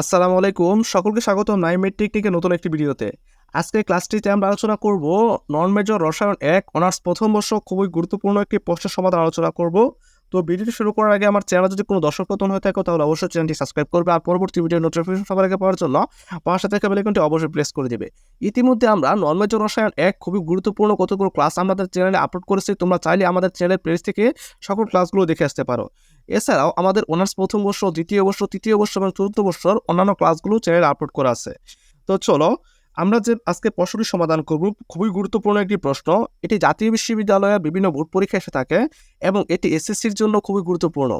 আসসালামু আলাইকুম। সকলকে স্বাগত মেট্রিক টিকে নতুন একটি ভিডিওতে। আজকে ক্লাসটিতে আমরা আলোচনা করব নন মেজর রসায়ন এক অনার্স প্রথম বর্ষ খুবই গুরুত্বপূর্ণ একটি প্রশ্নের সমাধান আলোচনা করব। তো ভিডিওটি শুরু করার আগে আমার চ্যানেল যদি কোনো দর্শক নতুন হয়ে থাকে, তাহলে অবশ্যই চ্যানেলটি সাবস্ক্রাইব করবে আর পরবর্তী ভিডিও নোটিফিকেশন সবার আগে পাওয়ার জন্য পাশে থাকা বেলাইকনটি অবশ্যই প্রেস করে দেবে। ইতিমধ্যে আমরা নন মেজর রসায়ন এক খুবই গুরুত্বপূর্ণ কতগুলো ক্লাস আমাদের চ্যানেলে আপলোড করেছি, তোমরা চাইলে আমাদের চ্যানেলের পেজ থেকে সকল ক্লাসগুলো দেখে আসতে পারো। এছাড়াও আমাদের অনার্স প্রথম বর্ষ, দ্বিতীয় বর্ষ, তৃতীয় বর্ষ এবং চতুর্থ বর্ষর অন্যান্য ক্লাসগুলো চ্যানেলে আপলোড করা আছে। তো চলো আমরা যে আজকে প্রশ্নটি সমাধান করব, খুবই গুরুত্বপূর্ণ একটি প্রশ্ন। এটি জাতীয় বিশ্ববিদ্যালয়ে বিভিন্ন বোর্ড পরীক্ষা এসে থাকে এবং এটি এসএসসির জন্য খুবই গুরুত্বপূর্ণ।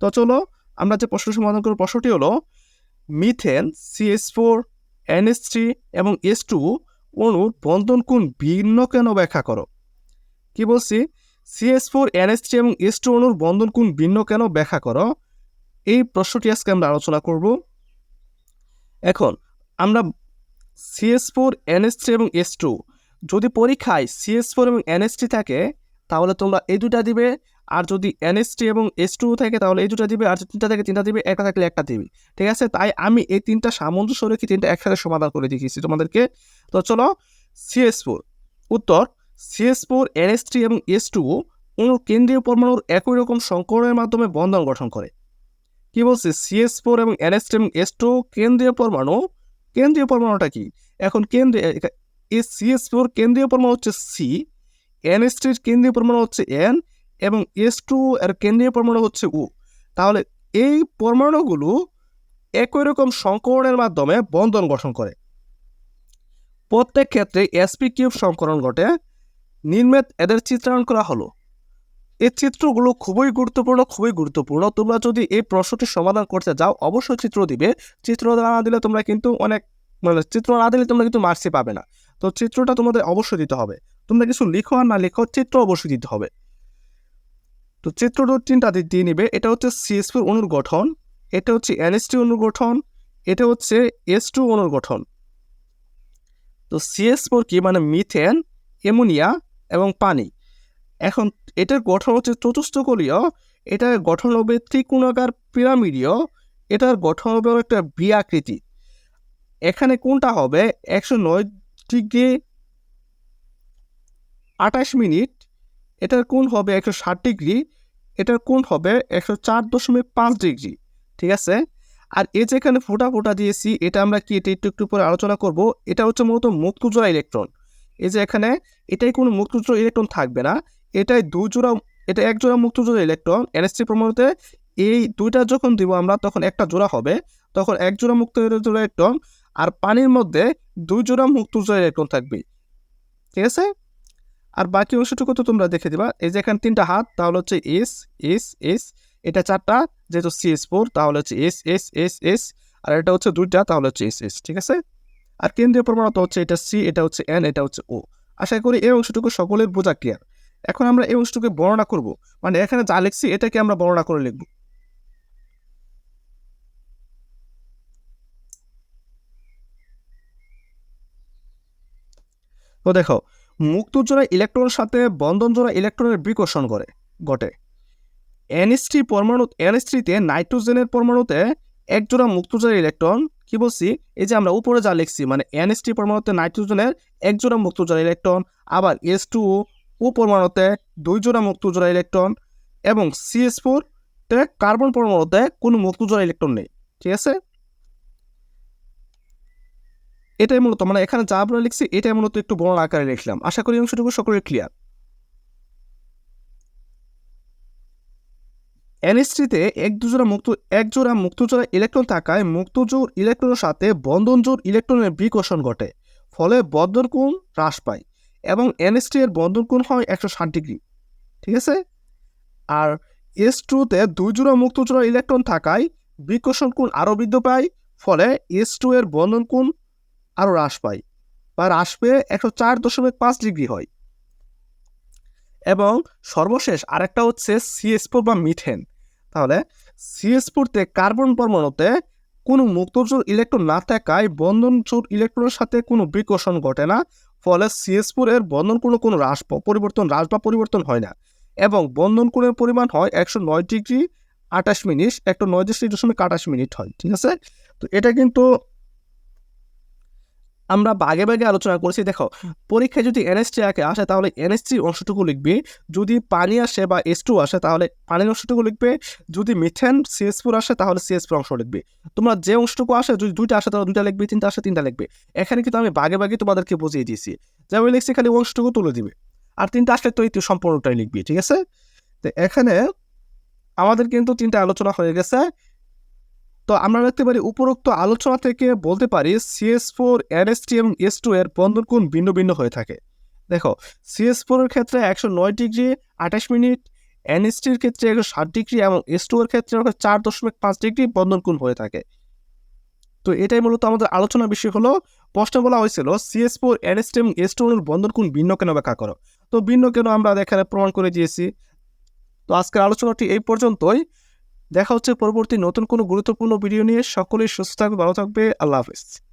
তো চলো, আমরা যে প্রশ্ন সমাধান করব, প্রশ্নটি হলো, methane CH four NH three এবং এস টু অণুর বন্ধন কোণ ভিন্ন কেন ব্যাখ্যা করো? কি বলছি? সিএস ফোর এনএস থ্রি এবং এস টু অণুর বন্ধন কোণ ভিন্ন কেন ব্যাখ্যা করো? এই প্রশ্নটি আজকে আমরা আলোচনা করব। এখন, আমরা সিএস ফোর এনএস থ্রি এবং এস টু। যদি পরীক্ষায় সিএস ফোর এবং এনএস থ্রি থাকে, তাহলে তোমরা এই দুটা দিবে, আর যদি এনএস থ্রি এবং এস টু থাকে, তাহলে এই দুটা দিবে, আর তিনটা থাকে তিনটা দিবে, একটা থাকলে একটা দিবে। ঠিক আছে? তাই আমি এই তিনটা সামঞ্জস্য রেখে তিনটা একসাথে সমাধান করে দেখিয়েছি তোমাদেরকে। তো চলো সিএস ফোর। উত্তর সিএস ফোর এনএস থ্রি এবং এস টু অণুর কেন্দ্রীয় পরমাণুর একই রকম সংকরণের মাধ্যমে বন্ধন গঠন করে। কি বলছে? সিএস ফোর এবং এনএস থ্রি এবং এস টু কেন্দ্রীয় পরমাণু কেন্দ্রীয় পরমাণুটা কি? এখন কেন্দ্রে এই সিএস ফোর কেন্দ্রীয় পরমাণু হচ্ছে সি এনএস থ্রির কেন্দ্রীয় পরমাণু হচ্ছে এন এবং এস টু এর কেন্দ্রীয় পরমাণু হচ্ছে ও তাহলে এই পরমাণুগুলো একই রকম সংকরণের মাধ্যমে বন্ধন গঠন করে। প্রত্যেক ক্ষেত্রে এসপি কিউব সংকরণ ঘটে। নির্মেত এদের চিত্রায়ন করা হলো। এই চিত্রগুলো খুবই গুরুত্বপূর্ণ খুবই গুরুত্বপূর্ণ। তোমরা যদি এই প্রশ্নটি সমাধান করতে যাও অবশ্যই চিত্র দিবে। চিত্র না দিলে তোমরা কিন্তু অনেক মানে চিত্র না দিলে তোমরা কিন্তু মার্কসই পাবে না। তো চিত্রটা তোমাদের অবশ্যই দিতে হবে। তোমরা কিছু লিখো আর না লিখো, চিত্র অবশ্যই দিতে হবে। তো চিত্র তিনটা দিয়ে নিবে। এটা হচ্ছে সিএসপি অণুর গঠন এটা হচ্ছে এনএসটি অণুর গঠন এটা হচ্ছে এস টু অণুর গঠন তো সিএস ফোর কি? মানে মিথেন অ্যামোনিয়া এবং পানি। এখন এটার গঠন হচ্ছে চতুষ্কলীয় এটার গঠন হবে ত্রিকোণাকার পিরামিডীয়, এটার গঠন হবে একটা বি আকৃতি এখানে কোনটা হবে? একশো নয় ডিগ্রি আঠাশ মিনিট, এটার কোণ হবে একশো ষাট ডিগ্রি, এটার কোণ হবে একশো চার দশমিক পাঁচ ডিগ্রি, ঠিক আছে? আর এই যেখানে ফোটা ফোটা দিয়েছি, এটা আমরা কি এটা একটু একটু পরে আলোচনা করব? এটা হচ্ছে মূলত মুক্তজোড়া ইলেকট্রন। এই যে এখানে এটাই কোনো মুক্তজোড়া ইলেকট্রন থাকবে না এটাই দুই জোড়া, এটা এক জোড়া মুক্তজোড়া ইলেকট্রন এনএসটি প্রমাণতে এই দুইটা যখন দিব আমরা, তখন একটা জোড়া হবে। তখন এক জোড়া মুক্ত জোড়া ইলেকট্রন আর পানির মধ্যে দুই জোড়া মুক্ত জোড়া ইলেকট্রন থাকবে। ঠিক আছে? আর বাকি অংশটুকু তো তোমরা দেখে দিবা। এই যে এখানে তিনটা হাত, তাহলে হচ্ছে এস এস এস এটা চারটা, যেহেতু সি এস ফোর তাহলে হচ্ছে এস এস এস এস আর এটা হচ্ছে দুইটা, তাহলে হচ্ছে এস এস ঠিক আছে? আর কেন্দ্রীয় প্রমাণত হচ্ছে এটা সি এটা হচ্ছে এন এটা হচ্ছে ও আশা করি এই অংশটুকু সকলের বোঝা ক্লিয়ার এখন আমরা এই অংশটুকু বর্ণনা করব। মানে এখানে যা লিখছি, এটাকে আমরা বর্ণনা করে লিখব। তো দেখো মুক্ত জোড়া ইলেকট্রনের সাথে বন্ধন জোড়া ইলেকট্রনের বিকর্ষণ করে ঘটে। এনএসটি পরমাণু এনএসটিতে নাইট্রোজেনের পরমাণুতে এক জোড়া মুক্ত জোড়া ইলেকট্রন, কি বলছি? এই যে আমরা উপরে যা লিখছি মানে এনএসটি পরমাণুতে নাইট্রোজেনের এক জোড়া মুক্ত জোড়া ইলেকট্রন, আবার এস টু পরমাণুতে দুই জোড়া মুক্ত জোড়া ইলেকট্রন এবং সিএস ফোর কার্বন পরমাণুতে কোনো মুক্ত জোড়া ইলেকট্রন নেই, ঠিক আছে? এটাই মূলত মানে এখানে যা আমরা লিখছি, এটাই মূলত একটু বড় আকারে লিখলাম। আশা করি অংশটুকু সকলের ক্লিয়ার এনএসটিতে এক দুজোড়া মুক্ত, এক জোড়া মুক্তজোড়া ইলেকট্রন থাকায় মুক্তজোর ইলেকট্রনের সাথে বন্ধনজোর ইলেকট্রনের বিকর্ষণ ঘটে, ফলে বন্ধন কোণ হ্রাস পায়। এবং এনএসটি এর বন্ধন কোণ হয় একশো ষাট ডিগ্রি, ঠিক আছে? আর এস টুতে দুই জোড়া মুক্তজোড়া ইলেকট্রন থাকায় বিকর্ষণ কোণ আরও বৃদ্ধি পায়, ফলে এস টু এর বন্ধন কোণ আরও হ্রাস পায় বা হ্রাস পেয়ে একশো চার দশমিক পাঁচ ডিগ্রি হয়। এবং সর্বশেষ আরেকটা হচ্ছে সিএস ফোর বা মিথেন। তাহলে সিএসপোরতে কার্বন পরমাণুতে কোনো মুক্তজোর ইলেকট্রন না থাকায় বন্ধনজোর ইলেকট্রনের সাথে কোনো বিকর্ষণ ঘটে না ফলে সিএসপুরের এর বন্ধন কোনো কোনো হ্রাস পরিবর্তন, হ্রাস বা পরিবর্তন হয় না। এবং বন্ধন কোণের পরিমাণ হয় একশো নয় ডিগ্রি আঠাশ মিনিট একটু নয় দশমিক আঠাশ মিনিট হয়, ঠিক আছে? তো এটা কিন্তু আমরা বাগে বাগে আলোচনা করেছি দেখো পরীক্ষায় যদি এনএসটি আঁকে আসে তাহলে এনএসটি অংশটুকু লিখবে। যদি পানি আসে বা এস টু আসে তাহলে পানির অংশটুকু লিখবে। যদি মিথেন সিএস ফোর আসে তাহলে সিএস ফোর অংশ লিখবে। তোমরা যে অংশটুকু আসে যদি দুইটা আসে তাহলে দুইটা লিখবে তিনটা আসে তিনটা লিখবে। এখানে কিন্তু আমি বাগে বাগে তোমাদেরকে বুঝিয়ে দিয়েছি। যেমন লিখছি খালি অংশটুকু তুলে দিবে। আর তিনটা আসলে তো এই সম্পূর্ণটাই লিখবি ঠিক আছে? তো এখানে আমাদের কিন্তু তিনটা আলোচনা হয়ে গেছে। তো আমরা দেখতে পারি উপরোক্ত আলোচনা থেকে বলতে পারি সিএস ফোর এনএসটি এবং এস টু এর বন্ধন কোণ ভিন্ন ভিন্ন হয়ে থাকে। দেখো সিএস ফোর এর ক্ষেত্রে একশো নয় ডিগ্রি আঠাশ মিনিট এনএসটির ক্ষেত্রে একশো ষাট ডিগ্রি এবং এস টু এর ক্ষেত্রে চার দশমিক পাঁচ ডিগ্রি বন্ধন কোণ হয়ে থাকে। তো এটাই মূলত আমাদের আলোচনা বিষয় হলো, প্রশ্ন বলা হয়েছিল সিএস ফোর এনএসটি এবং এস টু এর বন্ধন কোণ ভিন্ন কেন ব্যাখ্যা করো? তো ভিন্ন কেন আমরা এখানে প্রমাণ করে দিয়েছি। তো আজকের আলোচনাটি এই পর্যন্তই। দেখা হচ্ছে পরবর্তী নতুন কোনো গুরুত্বপূর্ণ ভিডিও নিয়ে। সকলেই সুস্থ থাকবে, ভালো থাকবে। আল্লাহ হাফিজ।